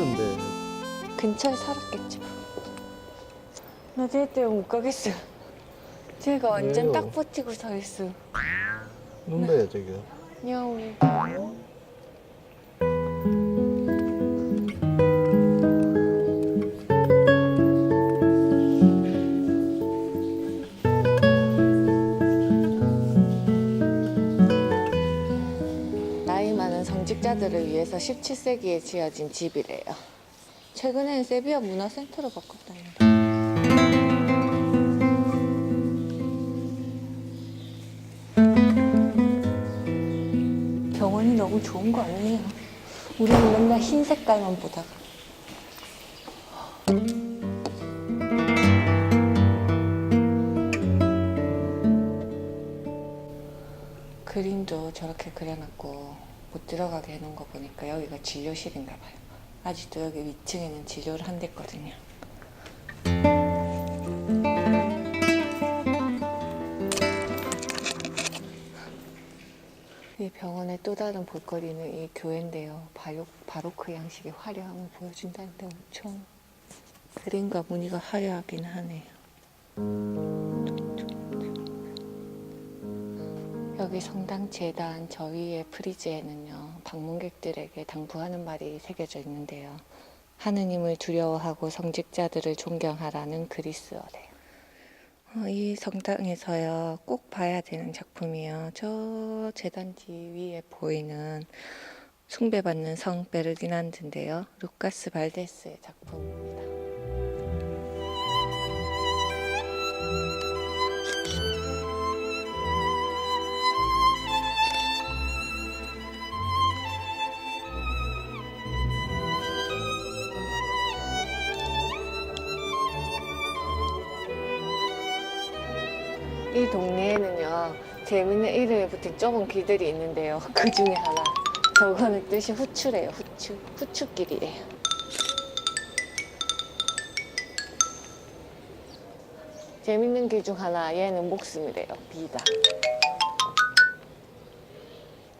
힘든데. 근처에 살았겠죠. 나 제이 때못 가겠어. 제가 완전 왜요? 딱 버티고 서 있어. 눈대 저기. 야옹. 성직자들을 위해서 17세기에 지어진 집이래요. 최근엔 세비야 문화센터로 바꿨다는데. 병원이 너무 좋은 거 아니에요? 우리는 맨날 흰 색깔만 보다가. 그림도 저렇게 그려놨고 못 들어가게 해놓은 거 보니까 여기가 진료실인가 봐요. 아직도 여기 위층에는 진료를 한댔거든요. 이 병원의 또 다른 볼거리는 이 교회인데요. 바로, 바로크 양식의 화려함을 보여준다는데 엄청 그림과 무늬가 화려하긴 하네요. 여기 성당 재단 저 위에 프리즈에는요 방문객들에게 당부하는 말이 새겨져 있는데요. 하느님을 두려워하고 성직자들을 존경하라는 그리스어래요. 어, 이 성당에서요 꼭 봐야 되는 작품이요. 저 재단지 위에 보이는 숭배받는 성 베르디난드인데요. 루카스 발데스의 작품입니다. 이 동네에는요 재밌는 이름이 붙은 좁은 길들이 있는데요. 그 중에 하나. 저거는 뜻이 후추래요 후추. 후추길이래요. 재밌는 길 중 하나 얘는 목숨이래요. 비다.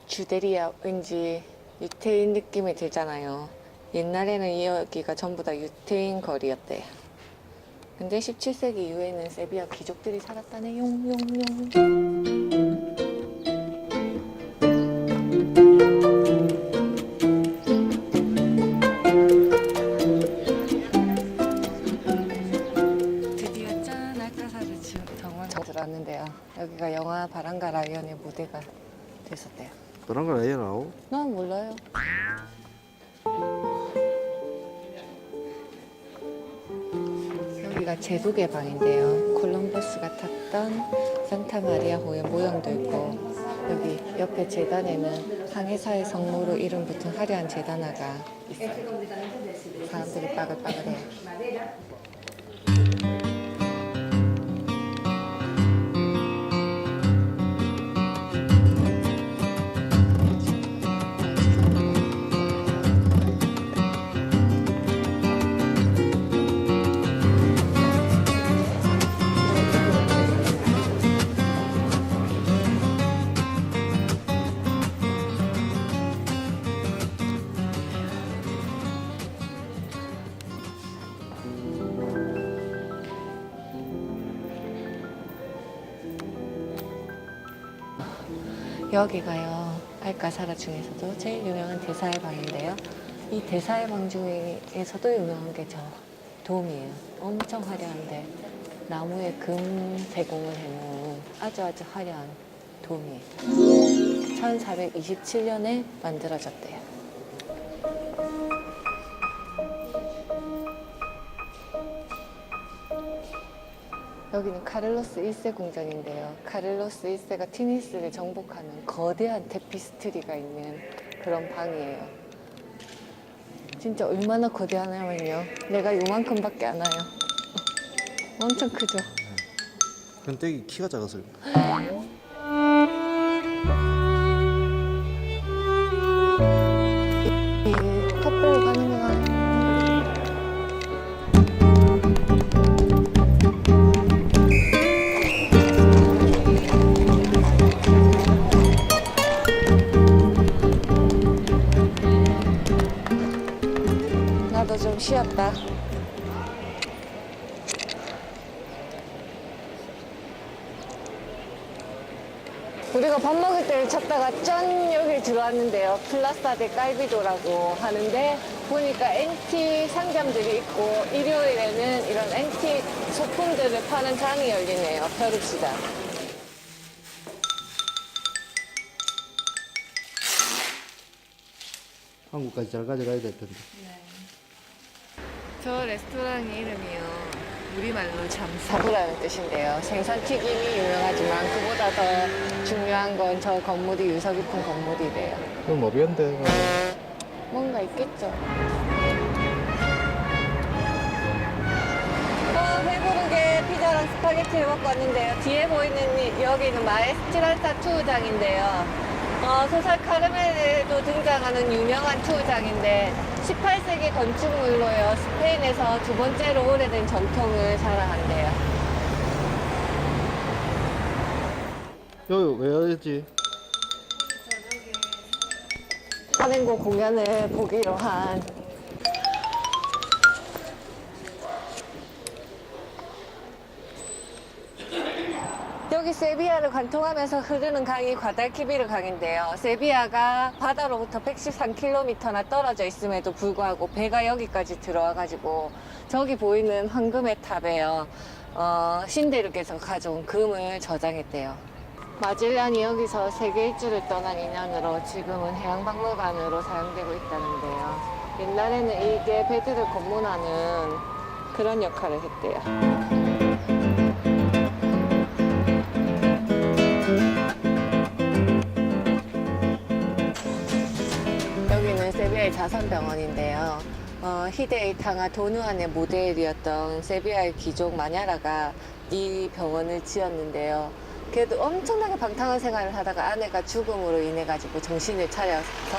주데리아 왠지 유태인 느낌이 들잖아요. 옛날에는 이 여기가 전부 다 유태인 거리였대요 근데 17세기 이후에는 세비야 귀족들이 살았다네. 용용용. 드디어 짠 알카사르 정원 들었는데요. 여기가 영화 바람과 라이언의 무대가 됐었대요. 그런 걸 아예 나오? 난 몰라요 여기가 제독의 방인데요. 콜럼버스가 탔던 산타 마리아 호의 모형도 있고 여기 옆에 재단에는 항해사의 성모로 이름 붙은 화려한 재단화가 있어요. 사람들이 빠글빠글해요. 여기가요 알카사라 중에서도 제일 유명한 대사의 방인데요. 이 대사의 방 중에서도 유명한 게 저 돔이에요. 엄청 화려한데 나무에 금 제공을 해놓은 아주 아주 화려한 돔이에요. 1427년에 만들어졌대요. 여기는 카를로스 1세 궁전인데요. 카를로스 1세가 티니스를 정복하는 거대한 테피스트리가 있는 그런 방이에요. 진짜 얼마나 거대하냐면요. 내가 요만큼밖에 안 와요. 엄청 크죠? 근데 키가 작아서 이 쉬었다. 우리가 밥 먹을 때를 찾다가 짠 여기 들어왔는데요. 플라스타데 깔비도라고 하는데 보니까 엔티 상점들이 있고 일요일에는 이런 엔티 소품들을 파는 장이 열리네요. 펴릅시다. 한국까지 잘 가져가야 될 텐데. 네. 저 레스토랑 이름이요. 우리말로 잠사부라는 뜻인데요. 생선 튀김이 유명하지만 그보다 더 중요한 건 저 건물이 유서 깊은 건물이래요. 그럼 어비한데. 뭔가 있겠죠. 어, 배부르게 피자랑 스파게티를 먹고 왔는데요. 뒤에 보이는 이- 여기는 마에스트란사 투우장인데요. 어, 소설 카르멜에도 등장하는 유명한 투우장인데 18세기 건축물로요. 스페인에서 두 번째로 오래된 전통을 자랑한대요. 여기 왜 했지? 플라멩고 공연을 보기로 한 여기 세비야를 관통하면서 흐르는 강이 과달키비르 강인데요. 세비야가 바다로부터 113km나 떨어져 있음에도 불구하고 배가 여기까지 들어와가지고 저기 보이는 황금의 탑에요. 어, 신대륙에서 가져온 금을 저장했대요. 마젤란이 여기서 세계 일주를 떠난 인연으로 지금은 해양박물관으로 사용되고 있다는데요. 옛날에는 이게 배들을 검문하는 그런 역할을 했대요. 자선병원인데요. 어, 히데이타가 도누안의 모델이었던 세비야의 귀족 마냐라가 이 병원을 지었는데요. 그래도 엄청나게 방탕한 생활을 하다가 아내가 죽음으로 인해 가지고 정신을 차려서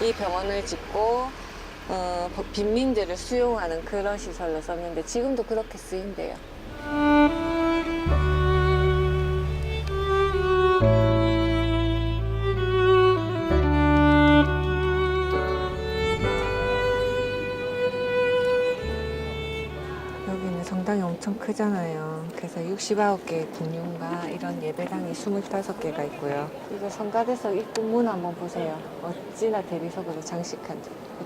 이 병원을 짓고 어, 빈민들을 수용하는 그런 시설로 썼는데 지금도 그렇게 쓰인대요. 엄청 크잖아요. 그래서 69개의 궁룡과 이런 예배당이 25개가 있고요. 이거 성가대석 입구 문 한번 보세요. 어찌나 대리석으로 장식한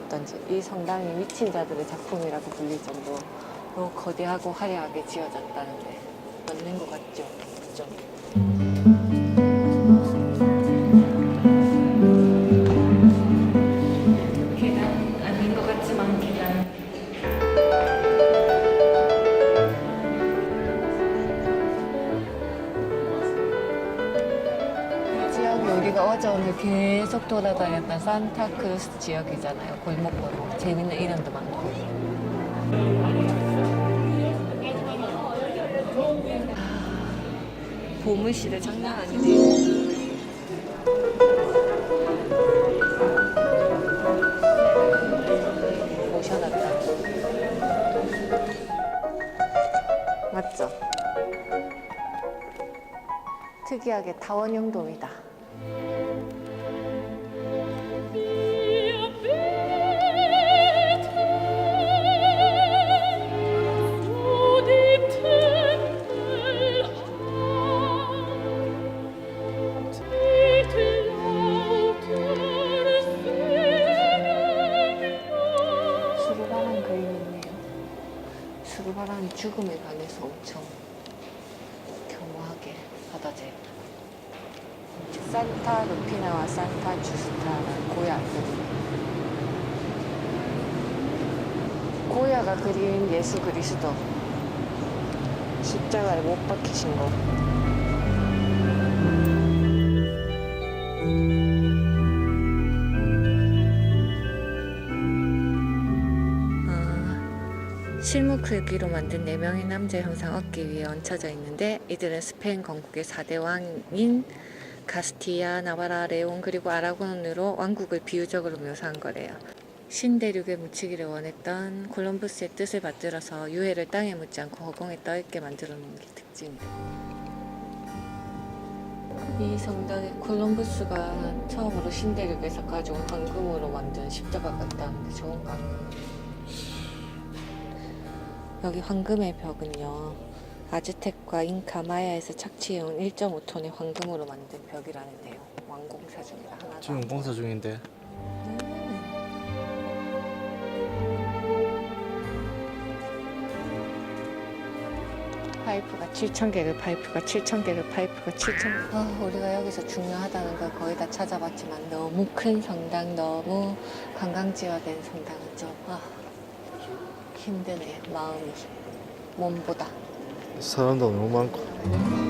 던지 이 성당이 미친 자들의 작품이라고 불릴 정도로 거대하고 화려하게 지어졌다는데 맞는 것 같죠? 좀. 우리가 어제 오늘 계속 돌아다녔던 산타크루스 지역이잖아요. 골목골목. 재밌는 이름도 많고. 아, 보물시대 장난 아니네요. 모셔놨다. 맞죠? 특이하게 타원형 돔이다. 죽음에 관해서 엄청 교묘하게 받아들였다. 산타 루피나와 산타 주스타라는 고야들이 고야가 그린 예수 그리스도. 십자가를 못 박히신 거 실무 크기로 만든 4명의 남자 형상 어깨 위에 얹혀져 있는데 이들은 스페인 건국의 4대 왕인 가스티아, 나바라, 레온 그리고 아라곤으로 왕국을 비유적으로 묘사한 거래요. 신대륙에 묻히기를 원했던 콜럼부스의 뜻을 받들어서 유해를 땅에 묻지 않고 허공에 떠있게 만들어 놓은 게 특징이에요. 이 성당에 콜럼부스가 처음으로 신대륙에서 가져온 황금으로 만든 십자가가 있다는데 좋은가? 여기 황금의 벽은요 아즈텍과 잉카 마야에서 착취해온 1.5톤의 황금으로 만든 벽이라는데요. 완공사 중이라 하나도 지금 안 공사 중인데. 파이프가 7,000개를 파이프가 7,000개를 파이프가 7,000개 아, 우리가 여기서 중요하다는 걸 거의 다 찾아봤지만 너무 큰 성당 너무 관광지화된 성당은 좀 아, 힘드네 마음이. 몸보다. 사람도 너무 많고